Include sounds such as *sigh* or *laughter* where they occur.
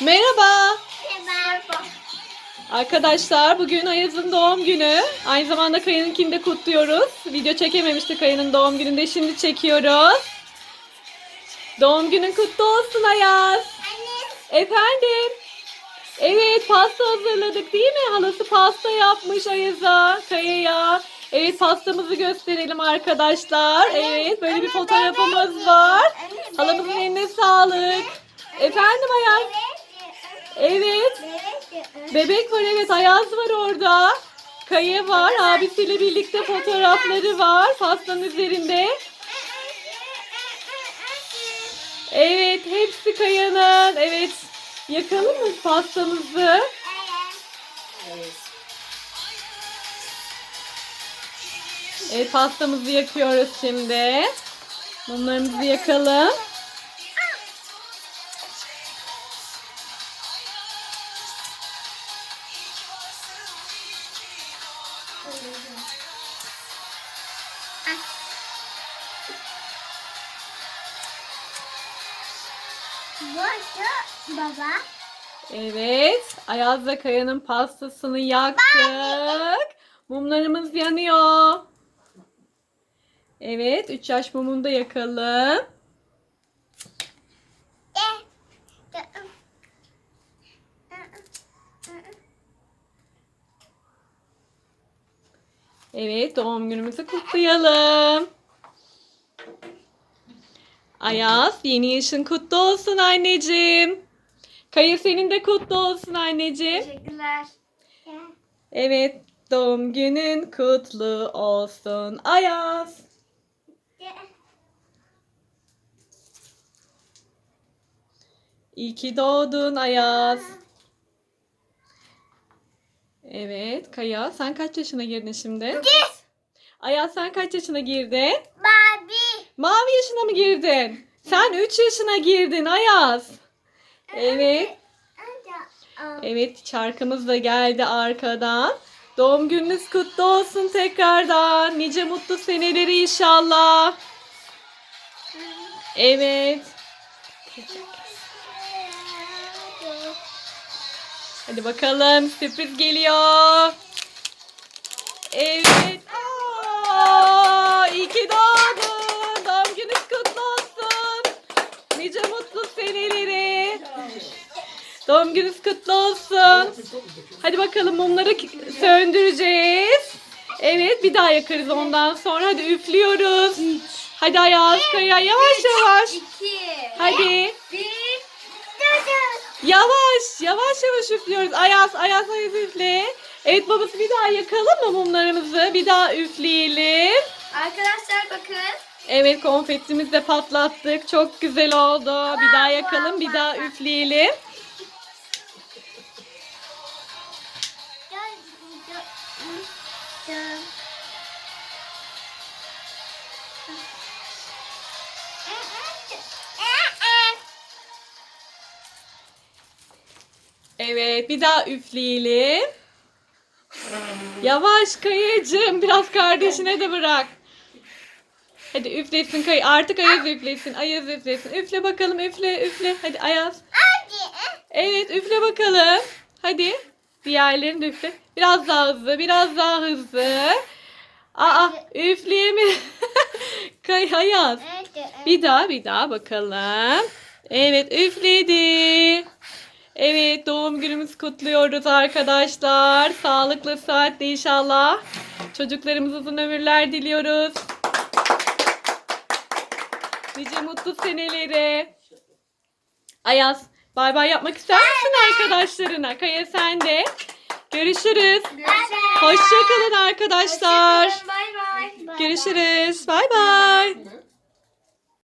Merhaba. Merhaba. Arkadaşlar bugün Ayaz'ın doğum günü. Aynı zamanda Kaya'nınkini de kutluyoruz. Video çekememiştik Kaya'nın doğum gününde. Şimdi çekiyoruz. Doğum günün kutlu olsun Ayaz. Anne. Efendim. Evet pasta hazırladık değil mi? Halası pasta yapmış Ayaz'a, Kaya'ya. Evet pastamızı gösterelim arkadaşlar. Evet böyle bir fotoğrafımız var. Halamızın eline sağlık. Efendim Ayaz. Evet. Bebek var evet Ayaz var orada. Kaya var abisiyle birlikte fotoğrafları var pastanın üzerinde. Evet hepsi Kaya'nın. Evet yakalım mı pastamızı? Evet pastamızı yakıyoruz şimdi. Mumlarımızı yakalım. Burada baba. Evet Ayaz ve Kaya'nın pastasını yaktık. Mumlarımız yanıyor. Evet 3 yaş mumunu da yakalım. Evet doğum günümüzü kutlayalım. Ayaz yeni yaşın kutlu olsun anneciğim. Kaya senin de kutlu olsun anneciğim. Teşekkürler. Evet doğum günün kutlu olsun Ayaz. İyi ki doğdun Ayaz. Evet Kaya sen kaç yaşına girdin şimdi? Ayaz sen kaç yaşına girdin? Barbie. Mavi yaşına mı girdin? Sen 3 yaşına girdin Ayaz. Evet. Evet şarkımız da geldi arkadan. Doğum gününüz kutlu olsun tekrardan. Nice mutlu seneleri inşallah. Evet. Hadi bakalım sürpriz geliyor. Evet. Aa, iyi ki doğdun. Doğum gününüz kutlu olsun. Nice mutlu seneleri. Doğum gününüz kutlu olsun. Hadi bakalım mumları söndüreceğiz. Evet bir daha yakarız ondan sonra. Hadi üflüyoruz. Hadi Ayaz Kaya yavaş yavaş. Hadi. Bir. Yavaş yavaş yavaş üflüyoruz. Ayaz Ayaz Ayaz üfle. Evet babası bir daha yakalım mı mumlarımızı? Bir daha üfleyelim. Arkadaşlar bakın. Evet konfetimizi de patlattık. Çok güzel oldu. Bir daha yakalım, bir daha üfleyelim. Evet, bir daha üfleyelim. Yavaş kayıcım, biraz kardeşine de bırak. Hadi üflesin kayı. Artık Ayaz üflesin. Ayaz üflesin. Üfle bakalım, üfle, üfle. Hadi Ayaz. Evet, üfle bakalım. Hadi. Diğerlerini de üfle. Biraz daha hızlı, biraz daha hızlı. Aa, üfleyemi. *laughs* Kay Ayaz. Bir daha, bir daha bakalım. Evet, üfledi. Evet, doğum günümüzü kutluyoruz arkadaşlar. Sağlıklı, sıhhatli inşallah. Çocuklarımıza uzun ömürler diliyoruz. Nice mutlu seneleri. Ayaz, bay bay yapmak ister misin arkadaşlarına? Kaya sen de. Görüşürüz. Hoşçakalın arkadaşlar. Bay bay. Görüşürüz. Bay bay.